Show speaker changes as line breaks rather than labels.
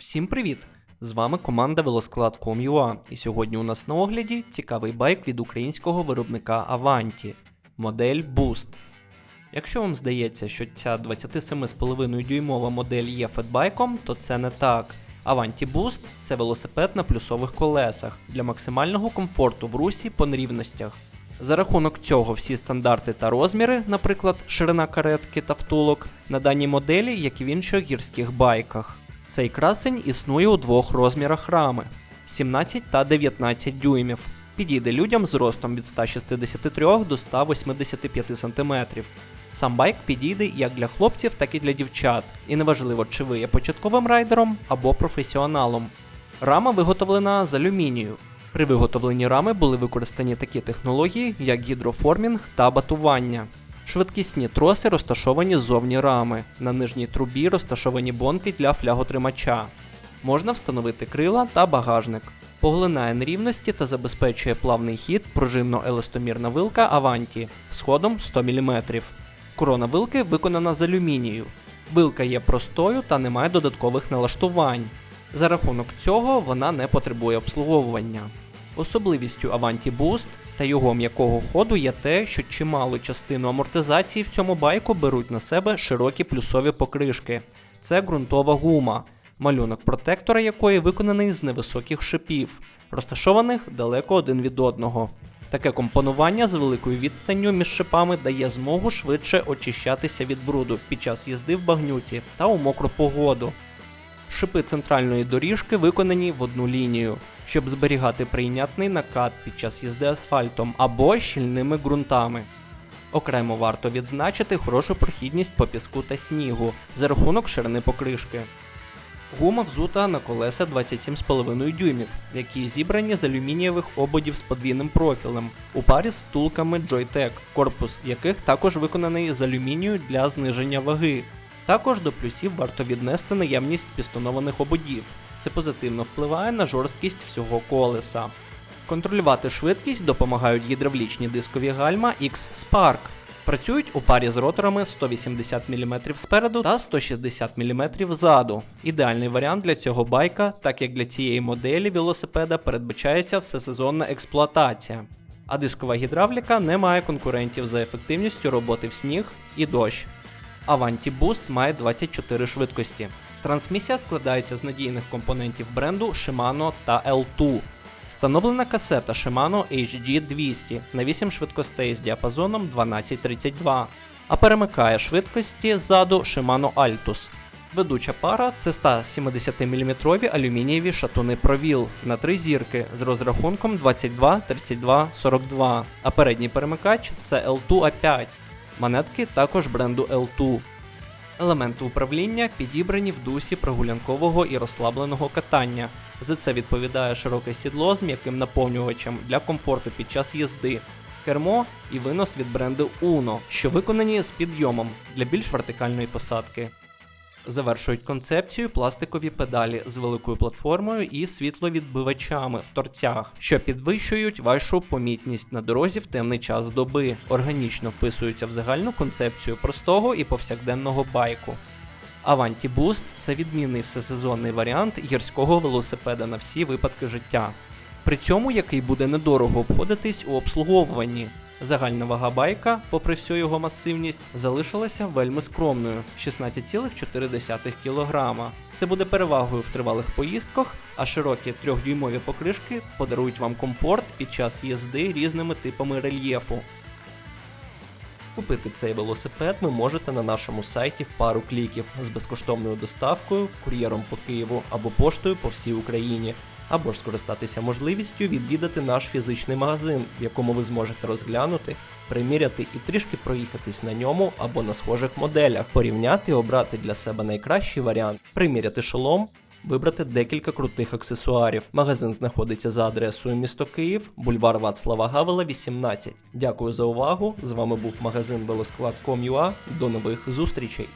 Всім привіт! З вами команда Велосклад.com.ua і сьогодні у нас на огляді цікавий байк від українського виробника Avanti модель Boost. Якщо вам здається, що ця 27,5 дюймова модель є фетбайком, то це не так. Avanti Boost це велосипед на плюсових колесах для максимального комфорту в русі по нерівностях. За рахунок цього всі стандарти та розміри, наприклад, ширина каретки та втулок, на даній моделі, як і в інших гірських байках. Цей красень існує у двох розмірах рами 17 та 19 дюймів. Підійде людям з ростом від 163 до 185 см. Сам байк підійде як для хлопців, так і для дівчат, і неважливо, чи ви є початковим райдером або професіоналом. Рама виготовлена з алюмінію. При виготовленні рами були використані такі технології, як гідроформінг та батування. Швидкісні троси розташовані ззовні рами. На нижній трубі розташовані бонки для фляготримача. Можна встановити крила та багажник. Поглинає нерівності та забезпечує плавний хід пружинно-еластомірна вилка Avanti з ходом 100 мм. Корона вилки виконана з алюмінію. Вилка є простою та не має додаткових налаштувань. За рахунок цього вона не потребує обслуговування. Особливістю Avanti Boost та його м'якого ходу є те, що чималу частину амортизації в цьому байку беруть на себе широкі плюсові покришки. Це ґрунтова гума, малюнок протектора якої виконаний з невисоких шипів, розташованих далеко один від одного. Таке компонування з великою відстанню між шипами дає змогу швидше очищатися від бруду під час їзди в багнюці та у мокру погоду. Шипи центральної доріжки виконані в одну лінію, щоб зберігати прийнятний накат під час їзди асфальтом або щільними ґрунтами. Окремо варто відзначити хорошу прохідність по піску та снігу за рахунок ширини покришки. Гума взута на колеса 27,5 дюймів, які зібрані з алюмінієвих ободів з подвійним профілем, у парі з втулками Joytech, корпус яких також виконаний з алюмінію для зниження ваги. Також до плюсів варто віднести наявність пістонованих ободів. Це позитивно впливає на жорсткість всього колеса. Контролювати швидкість допомагають гідравлічні дискові гальма X-Spark. Працюють у парі з роторами 180 мм спереду та 160 мм ззаду. Ідеальний варіант для цього байка, так як для цієї моделі велосипеда передбачається всесезонна експлуатація. А дискова гідравліка не має конкурентів за ефективністю роботи в сніг і дощ. Avanti Boost має 24 швидкості. Трансмісія складається з надійних компонентів бренду Shimano та L2. Встановлена касета Shimano HD 200 на 8 швидкостей з діапазоном 1232, а перемикає швидкості ззаду Shimano Altus. Ведуча пара це 170 мм алюмінієві шатуни провіл на три зірки з розрахунком 22, 32, 42, а передній перемикач це L2 A5. Монетки також бренду L2. Елементи управління підібрані в дусі прогулянкового і розслабленого катання. За це відповідає широке сідло з м'яким наповнювачем для комфорту під час їзди, кермо і винос від бренду Uno, що виконані з підйомом для більш вертикальної посадки. Завершують концепцію пластикові педалі з великою платформою і світловідбивачами в торцях, що підвищують вашу помітність на дорозі в темний час доби, органічно вписуються в загальну концепцію простого і повсякденного байку. Avanti Boost – це відмінний всесезонний варіант гірського велосипеда на всі випадки життя. При цьому який буде недорого обходитись у обслуговуванні. Загальна вага байка, попри всю його масивність, залишилася вельми скромною 16,4 кг. Це буде перевагою в тривалих поїздках, а широкі трьохдюймові покришки подарують вам комфорт під час їзди різними типами рельєфу. Купити цей велосипед ви можете на нашому сайті в пару кліків з безкоштовною доставкою, кур'єром по Києву або поштою по всій Україні, або ж скористатися можливістю відвідати наш фізичний магазин, в якому ви зможете розглянути, приміряти і трішки проїхатись на ньому або на схожих моделях, порівняти обрати для себе найкращий варіант, приміряти шолом. Вибрати декілька крутих аксесуарів. Магазин знаходиться за адресою місто Київ, бульвар Вацлава Гавела, 18. Дякую за увагу. З вами був магазин Велосклад.com.ua. До нових зустрічей.